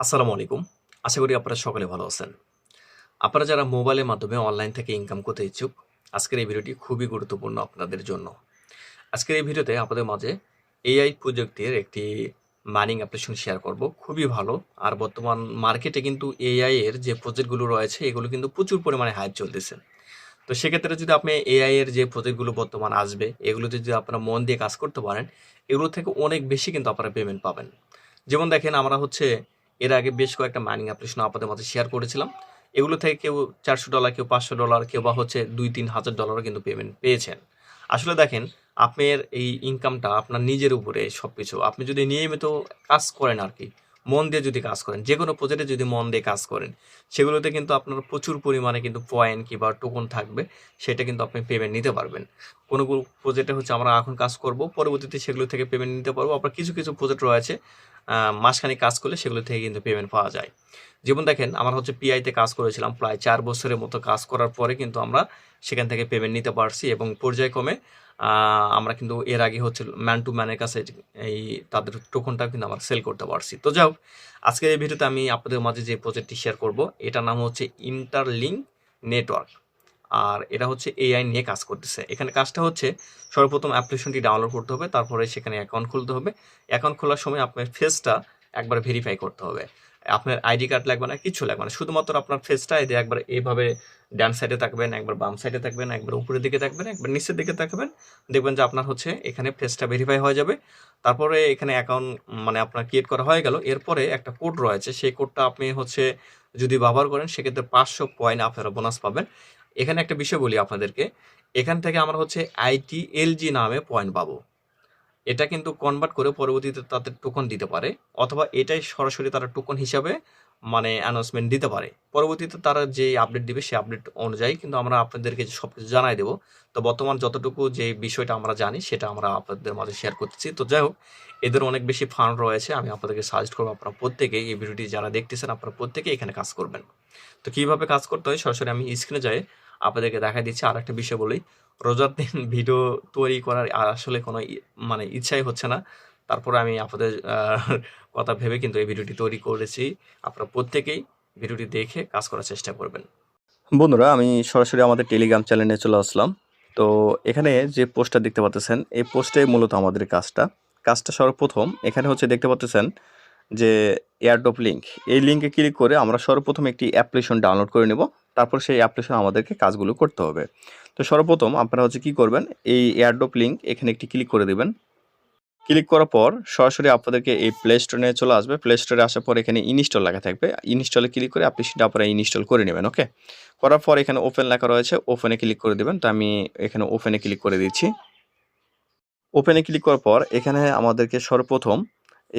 আসসালামু আলাইকুম। আশা করি আপনারা সকলে ভালো আছেন। আপনারা যারা মোবাইলের মাধ্যমে অনলাইন থেকে ইনকাম করতে ইচ্ছুক, আজকের এই ভিডিওটি খুবই গুরুত্বপূর্ণ আপনাদের জন্য। আজকের এই ভিডিওতে আপনাদের মাঝে এআই প্রযুক্তির একটি মাইনিং অ্যাপ্লিকেশন শেয়ার করব। খুবই ভালো। আর বর্তমান মার্কেটে কিন্তু এআই এর যে প্রজেক্টগুলো রয়েছে, এগুলো কিন্তু প্রচুর পরিমাণে হাইপ চলতেছে। তো সেক্ষেত্রে যদি আপনি এআই এর যে প্রজেক্টগুলো বর্তমান আসবে, এগুলোতে যদি আপনারা মন দিয়ে কাজ করতে পারেন, এগুলো থেকে অনেক বেশি কিন্তু আপনারা পেমেন্ট পাবেন। যেমন দেখেন, আমরা হচ্ছে এর আগে বেশ কয়েকটা মাইনিং অ্যাপ্লিকেশন আপনাদের মাঝে শেয়ার করেছিলাম। এগুলো থেকে কেউ চারশো ডলার কেউ পাঁচশো ডলার কেউ বা হচ্ছে দুই, তিন হাজার ডলারও কিন্তু পেমেন্ট পেয়েছেন। আসলে দেখেন, আপনার এই ইনকামটা আপনার নিজের উপরে সব কিছু আপনি যদি নিয়মিত কাজ করেন আর কি, মন দিয়ে যদি কাজ করেন যে কোনো প্রজেক্টে যদি মন দিয়ে কাজ করেন, সেগুলোতে কিন্তু আপনার প্রচুর পরিমাণে কিন্তু পয়েন্ট কিংবা টোকন থাকবে, সেটা কিন্তু আপনি পেমেন্ট নিতে পারবেন। কোনো কোনো প্রজেক্টে হচ্ছে আমরা এখন কাজ করব, পরবর্তীতে সেগুলো থেকে পেমেন্ট নিতে পারব। আবার কিছু কিছু প্রজেক্ট রয়েছে আহ, মাসখানেক কাজ করলে সেগুলো থেকে কিন্তু পেমেন্ট পাওয়া যায়। যেমন দেখেন আমরা হচ্ছে পিআইতে কাজ করেছিলাম প্রায় চার বছরের মতো কাজ করার পরে কিন্তু আমরা সেখান থেকে পেমেন্ট নিতে পারছি এবং পর্যায়ক্রমে আমরা কিন্তু এর আগে হচ্ছে ম্যান টু ম্যানের কাছে এই তাদের টোকনটা কিন্তু আমরা সেল করতে পারছি। তো যাই হোক আজকের এই ভিডিওতে আমি আপনাদের মাঝে যে প্রজেক্টটি শেয়ার করব এটার নাম হচ্ছে ইন্টারলিঙ্ক নেটওয়ার্ক আর এটা হচ্ছে এআই নিয়ে কাজ করতেছে। এখানে কাজটা হচ্ছে সর্বপ্রথম অ্যাপ্লিকেশনটি ডাউনলোড করতে হবে, তারপরে সেখানে অ্যাকাউন্ট খুলতে হবে। অ্যাকাউন্ট খোলার সময় আপনার ফেসটা একবার ভেরিফাই করতে হবে। আপনার আইডি কার্ড লাগবে না, কিছু লাগবে না। শুধুমাত্র আপনার ফেসটা এদের একবার এইভাবে ডান সাইডে থাকবেন, একবার বাম সাইডে থাকবেন, একবার উপরের দিকে থাকবেন, একবার নিচের দিকে থাকবেন। দেখবেন যে আপনার হচ্ছে এখানে ফেসটা ভেরিফাই হয়ে যাবে। তারপরে এখানে অ্যাকাউন্ট মানে আপনার ক্রিয়েট করা হয়ে গেল। এরপরে একটা কোড রয়েছে, সেই কোডটা আপনি হচ্ছে যদি ব্যবহার করেন, সেক্ষেত্রে পাঁচশো পয়েন্ট আপনারা বোনাস পাবেন। এখানে একটা বিষয় বলি আপনাদেরকে। এখান থেকে আমরা হচ্ছে আইটি এলজি নামে পয়েন্ট পাবো। এটা কিন্তু কনভার্ট করে পরবর্তীতে তাদের টোকন দিতে পারে, অথবা এটাই সরাসরি তারা টোকন হিসাবে মানে অ্যানাউন্সমেন্ট দিতে পারে। পরবর্তীতে তারা যে আপডেট দিবে সেই আপডেট অনুযায়ী কিন্তু আমরা আপনাদেরকে সব কিছু জানাই দেবো। তো বর্তমান যতটুকু যে বিষয়টা আমরা জানি সেটা আমরা আপনাদের মাঝে শেয়ার করতেছি। তো যাই হোক, এদের অনেক বেশি ফান্ড রয়েছে, আমি আপনাদেরকে সাজেস্ট করব আপনারা প্রত্যেকেই এই ভিডিওটি যারা দেখতেছেন আপনারা প্রত্যেকেই এখানে কাজ করবেন। তো কীভাবে কাজ করতে হয় সরাসরি আমি স্ক্রিনে যাই। আপনাদেরকে দেখা দিচ্ছে আর একটা বিষয় বলি। রোজার দিন ভিডিও তৈরি করার আসলে কোনো মানে ইচ্ছাই হচ্ছে না। তারপরে আমি আপনাদের কথা ভেবে কিন্তু এই ভিডিওটি তৈরি করেছি। আপনারা প্রত্যেকেই ভিডিওটি দেখে কাজ করার চেষ্টা করবেন। বন্ধুরা, আমি সরাসরি আমাদের টেলিগ্রাম চ্যানেলে চলে আসলাম। তো এখানে যে পোস্টটা দেখতে পাচ্ছেন, এই পোস্টে মূলত আমাদের কাজটা। কাজটা সর্বপ্রথম এখানে হচ্ছে দেখতে পাচ্ছেন যে এয়ারড্রপ লিঙ্ক এই লিঙ্কে ক্লিক করে আমরা সর্বপ্রথম একটি অ্যাপ্লিকেশন ডাউনলোড করে নেব। তারপর সেই অ্যাপ্লিকেশন আমাদেরকে কাজগুলো করতে হবে। তো সর্বপ্রথম আপনারা হচ্ছে কি করবেন, এই এয়ারড্রপ লিঙ্ক এখানে একটি ক্লিক করে দেবেন। ক্লিক করার পর সরাসরি আপনাদেরকে এই প্লে স্টোরে চলে আসবে। প্লে স্টোরে আসার পর এখানে ইনস্টল লেখা থাকবে। ইনস্টলে ক্লিক করে অ্যাপ্লিকেশনটা আপনারা ইনস্টল করে নেবেন ওকে করার পর এখানে ওপেন লেখা রয়েছে। ওপেনে ক্লিক করে দেবেন। তো আমি এখানে ওপেনে ক্লিক করে দিচ্ছি। ওপেনে ক্লিক করার পর এখানে আমাদেরকে সর্বপ্রথম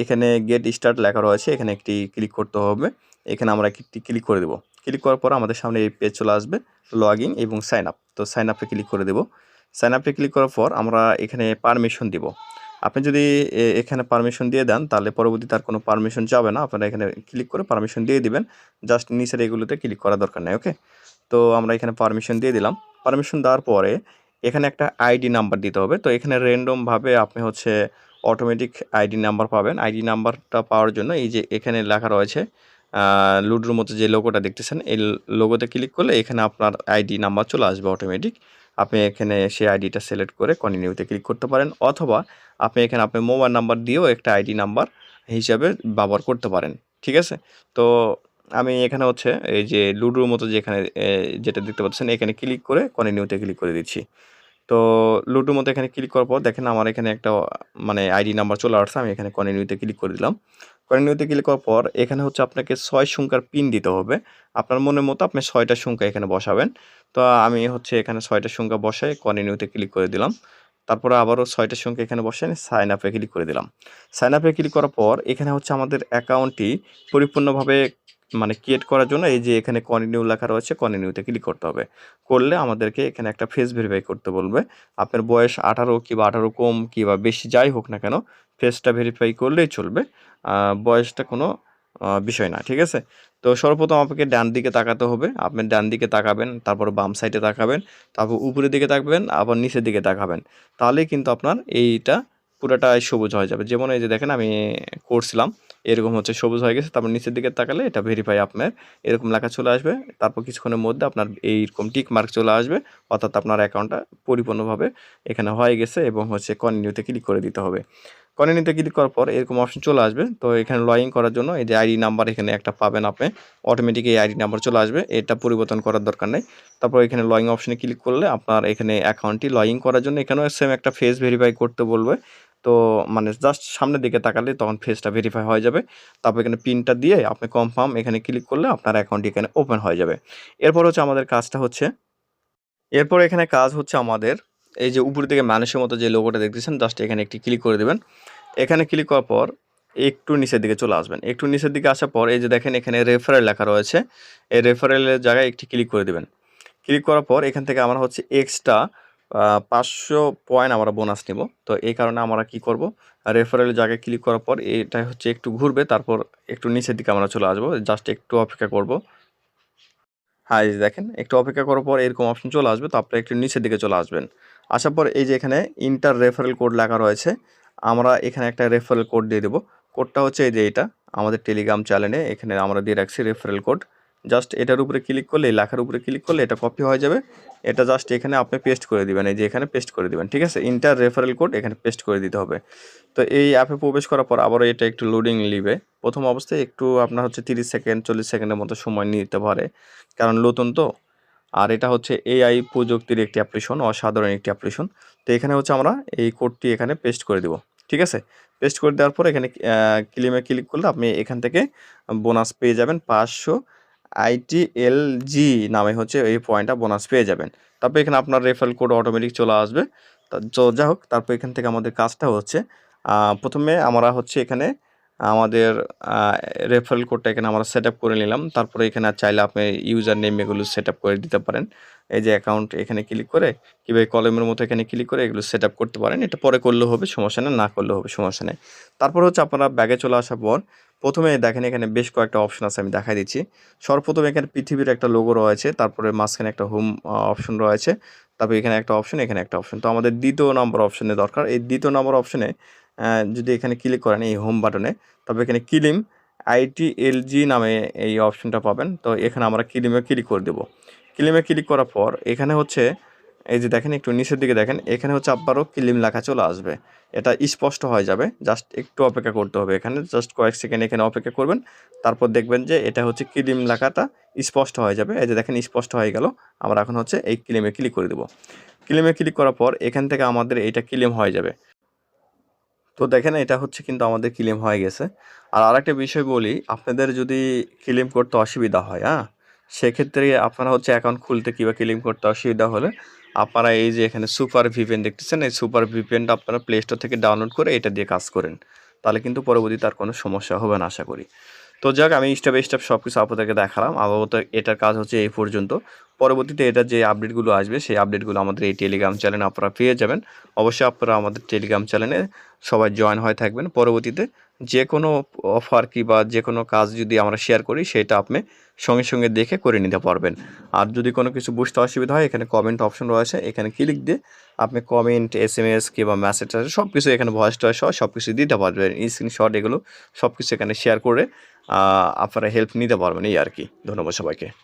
এখানে গেট স্টার্ট লেখা রয়েছে, এখানে একটি ক্লিক করতে হবে। এখানে আমরা একটি ক্লিক করে দেব। ক্লিক করার পর আমাদের সামনে এই পেজ চলে আসবে লগ ইন এবং সাইন আপ তো সাইন আপে ক্লিক করে দেব। সাইন আপে ক্লিক করার পর আমরা এখানে পারমিশন দিব। আপনি যদি এখানে পারমিশন দিয়ে দেন, তাহলে পরবর্তী তার কোনো পারমিশন যাবে না। আপনারা এখানে ক্লিক করে পারমিশন দিয়ে দিবেন। জাস্ট নিচের এগুলোতে ক্লিক করা দরকার নেই ওকে তো আমরা এখানে পারমিশন দিয়ে দিলাম। পারমিশন দেওয়ার পরে এখানে একটা আইডি নাম্বার দিতে হবে। তো এখানে র্যান্ডমভাবে আপনি হচ্ছে অটোমেটিক আইডি নাম্বার পাবেন। আইডি নাম্বারটা পাওয়ার জন্য এই যে এখানে লেখা রয়েছে লুডোর মতো যে লোগোটা দেখতেছেন, এই লোগোতে ক্লিক করলে এখানে আপনার আইডি নাম্বার চলে আসবে অটোমেটিক আপনি এখানে সেই আইডিটা সিলেক্ট করে কন্টিনিউতে ক্লিক করতে পারেন, অথবা আপনি এখানে আপনার মোবাইল নাম্বার দিয়েও একটা আইডি নাম্বার হিসাবে ব্যবহার করতে পারেন, ঠিক আছে? তো আমি এখানে হচ্ছে এই যে লুডোর মতো যেখানে যেটা দেখতে পাচ্ছেন, এখানে ক্লিক করে কন্টিনিউতে ক্লিক করে দিচ্ছি। তো লুডোর মতো এখানে ক্লিক করার পর দেখেন আমার এখানে একটা মানে আইডি নাম্বার চলে আসছে, আমি এখানে কন্টিনিউতে ক্লিক করে দিলাম। কন্টিনিউতে ক্লিক করার পর এখানে হচ্ছে আপনাকে ছয় সংখ্যার পিন দিতে হবে। আপনার মনের মতো আপনি ছয়টা সংখ্যা এখানে বসাবেন। তো আমি হচ্ছে এখানে ছয়টা সংখ্যা বসাই কন্টিনিউতে ক্লিক করে দিলাম। তারপরে আবারও ছয়টা সংখ্যা এখানে বসে আমি সাইন আপে ক্লিক করে দিলাম। সাইন আপে ক্লিক করার পর এখানে হচ্ছে আমাদের অ্যাকাউন্টটি পরিপূর্ণভাবে মানে ক্রিয়েট করার জন্য এই যে এখানে কন্টিনিউ লেখা রয়েছে কন্টিনিউতে ক্লিক করতে হবে। করলে আমাদেরকে এখানে একটা ফেস ভেরিফাই করতে বলবে। আপনার বয়স আঠারো কিংবা আঠারো কম কিংবা বেশি যাই হোক না কেন ফেসটা ভেরিফাই করলেই চলবে। বয়সটা কোনো বিষয় না, ঠিক আছে? তো সর্বপ্রথম আপনাকে ডান দিকে তাকাতে হবে। আপনি ডান দিকে তাকাবেন, তারপর বাম সাইডে তাকাবেন, তারপর উপরের দিকে তাকবেন, আবার নিচের দিকে তাকাবেন। তাহলেই কিন্তু আপনার এইটা পুরোটাই সবুজ হয়ে যাবে। যেমন এই যে দেখেন, আমি করছিলাম, এরকম হচ্ছে সবুজ হয়ে গেছে, তারপর নিচের দিকে তাকালে এটা ভেরিফাই আপনার, এরকম লেখা চলে আসবে। তারপর কিছুক্ষণের মধ্যে আপনার এইরকম টিক মার্ক চলে আসবে, অর্থাৎ আপনার অ্যাকাউন্টটা পরিপূর্ণভাবে এখানে হয়ে গেছে এবং হচ্ছে কন্টিনিউতে ক্লিক করে দিতে হবে। কন্টিনিউতে ক্লিক করার পর এরকম অপশন চলে আসবে। তো এখানে লগ ইন করার জন্য এই যে আইডি নাম্বার এখানে একটা পাবেন আপনি। অটোমেটিক এই আইডি নাম্বার চলে আসবে। এটা পরিবর্তন করার দরকার নেই। তারপর এখানে লগ ইন অপশনে ক্লিক করলে আপনার এখানে অ্যাকাউন্টটি লগ ইন করার জন্য এখানেও সেম একটা ফেস ভেরিফাই করতে বলবে। তো মানে জাস্ট সামনের দিকে তাকালে তখন ফেসটা ভেরিফাই হয়ে যাবে। তারপর এখানে পিনটা দিয়ে আপনি কনফার্ম এখানে ক্লিক করলে আপনার অ্যাকাউন্টটি এখানে ওপেন হয়ে যাবে। এরপর হচ্ছে আমাদের কাজটা হচ্ছে, এরপর এখানে কাজ হচ্ছে আমাদের এই যে উপর দিকে মানুষের মতো যে লোগোটা দেখতেছেন জাস্ট এখানে একটি ক্লিক করে দেবেন। এখানে ক্লিক করার পর একটু নিচের দিকে চলে আসবেন। একটু নিচের দিকে আসার পর এই যে দেখেন এখানে রেফারেল লেখা রয়েছে। এই রেফারেলের জায়গায় একটি ক্লিক করে দেবেন। ক্লিক করার পর এখান থেকে আমরা হচ্ছে এক্সট্রা পাঁচশো পয়েন্ট আমরা বোনাস নেব। তো এই কারণে আমরা কি করব? রেফারেলের জায়গায় ক্লিক করার পর এটা হচ্ছে একটু ঘুরবে, তারপর একটু নিচের দিকে আমরা চলে আসব। জাস্ট একটু অপেক্ষা করব। হ্যাঁ এই দেখেন, একটু অপেক্ষা করার পর এরকম অপশন চলে আসবে, তো আপনারা একটু নিচের দিকে চলে আসবেন। আসার পর এই যে এখানে ইন্টার রেফারেল কোড লেখা রয়েছে, আমরা এখানে একটা রেফারেল কোড দিয়ে দেবো। কোডটা হচ্ছে এই যে এটা আমাদের টেলিগ্রাম চ্যানেলে এখানে আমরা দিয়ে রাখছি রেফারেল কোড জাস্ট এটার উপরে ক্লিক করলে লেখার উপরে ক্লিক করলে এটা কপি হয়ে যাবে। এটা জাস্ট এখানে আপনি পেস্ট করে দিবেন, এই যে এখানে পেস্ট করে দিবেন, ঠিক আছে? ইন্টার রেফারেল কোড এখানে পেস্ট করে দিতে হবে। তো এই অ্যাপে প্রবেশ করার পর আবারও এটা একটু লোডিং নিবে। প্রথম অবস্থায় একটু আপনার হচ্ছে তিরিশ সেকেন্ড চল্লিশ সেকেন্ডের মতো সময় নিতে পারে, কারণ নতুন তো। আর এটা হচ্ছে এআই প্রযুক্তির একটি অ্যাপ্লিকেশন অসাধারণ একটি অ্যাপ্লিকেশন তো এখানে হচ্ছে আমরা এই কোডটি এখানে পেস্ট করে দেব, ঠিক আছে? পেস্ট করে দেওয়ার পর এখানে ক্লিমে ক্লিক করলে আপনি এখান থেকে বোনাস পেয়ে যাবেন পাঁচশো আইটিএলজি নামে হচ্ছে এই পয়েন্টটা বোনাস পেয়ে যাবেন। তারপর এখানে আপনার রেফারেল কোড অটোমেটিক চলে আসবে। তো যাই হোক, তারপর এখান থেকে আমাদের কাজটা হচ্ছে প্রথমে আমরা হচ্ছে এখানে আমাদের রেফারেল কোডটা এখানে আমরা সেট করে নিলাম। তারপরে এখানে চাইলে আপনি ইউজার নেম এগুলো সেট করে দিতে পারেন। এই যে অ্যাকাউন্ট এখানে ক্লিক করে কীভাবে কলমের মতো এখানে ক্লিক করে এগুলো সেট করতে পারেন। এটা পরে করলেও হবে, সমস্যা নেই, না করলেও হবে, সমস্যা নেই। তারপর হচ্ছে আপনারা ব্যাগে চলে আসার পর, প্রথমে দেখেন এখানে বেশ কয়েকটা অপশন আছে, আমি দেখাই দিচ্ছি। সর্বপ্রথম এখানে পৃথিবীর একটা লোগো রয়েছে, তারপরে মাঝখানে একটা হোম অপশন রয়েছে, তারপর এখানে একটা অপশন এখানে একটা অপশন তো আমাদের দ্বিতীয় নম্বর অপশনে দরকার। এই দ্বিতীয় নম্বর অপশনে যদি এখানে ক্লিক করেন এই হোম বাটনে তবে এখানে কিলিম আইটিএলজি নামে এই অপশনটা পাবেন। তো এখানে আমরা কিলিমে ক্লিক করে দেবো। কিলিমে ক্লিক করার পর এখানে হচ্ছে, এই যে দেখেন একটু নিচের দিকে দেখেন, এখানে হচ্ছে আবারও ক্লিম লেখা চলে আসবে। এটা স্পষ্ট হয়ে যাবে, জাস্ট একটু অপেক্ষা করতে হবে এখানে, জাস্ট কয়েক সেকেন্ড এখানে অপেক্ষা করবেন, তারপর দেখবেন যে এটা হচ্ছে ক্লিম লেখাটা স্পষ্ট হয়ে যাবে। এই যে দেখেন স্পষ্ট হয়ে গেল, আমরা এখন হচ্ছে এই ক্লিমে ক্লিক করে দেবো। ক্লিমে ক্লিক করার পর এখান থেকে আমাদের এইটা ক্লেম হয়ে যাবে। তো দেখেন এটা হচ্ছে কিন্তু আমাদের ক্লেম হয়ে গেছে। আর আরেকটা বিষয় বলি, আপনাদের যদি ক্লেম করতে অসুবিধা হয় হ্যাঁ সেক্ষেত্রে আপনারা হচ্ছে অ্যাকাউন্ট খুলতে কিংবা ক্লিম করতে অসুবিধা হলে আপনারা এই যে এখানে সুপার ভিপিএন দেখতেছেন, এই সুপার ভিপিএনটা আপনারা প্লে স্টোর থেকে ডাউনলোড করে এটা দিয়ে কাজ করেন। তাহলে কিন্তু পরবর্তী তার কোনো সমস্যা হবে না, আশা করি। তো যাক, আমি স্টেপ বাই স্টেপ সব কিছু আপনাদেরকে দেখালাম। আপাতত এটার কাজ হচ্ছে এই পর্যন্ত। পরবর্তীতে এটার যে আপডেটগুলো আসবে, সেই আপডেটগুলো আমাদের এই টেলিগ্রাম চ্যানেলে আপনারা পেয়ে যাবেন। অবশ্যই আপনারা আমাদের টেলিগ্রাম চ্যানেলে সবাই জয়েন হয়ে থাকবেন। পরবর্তীতে যে কোনো অফার কি বা যে কোনো কাজ যদি আমরা শেয়ার করি, সেটা আপনি সঙ্গে সঙ্গে দেখে করে নিতে পারবেন। আর যদি কোনো কিছু বুঝতে অসুবিধা হয়, এখানে কমেন্ট অপশন রয়েছে। এখানে ক্লিক দিয়ে আপনি কমেন্ট এস এম এস কিংবা মেসেজ সব কিছু এখানে ভয়েস টয়েস সহ সব কিছু দিতে পারবেন। স্ক্রিনশট এগুলো সব কিছু এখানে শেয়ার করে আপনারা হেল্প নিতে পারবেন এই আর কি। ধন্যবাদ সবাইকে।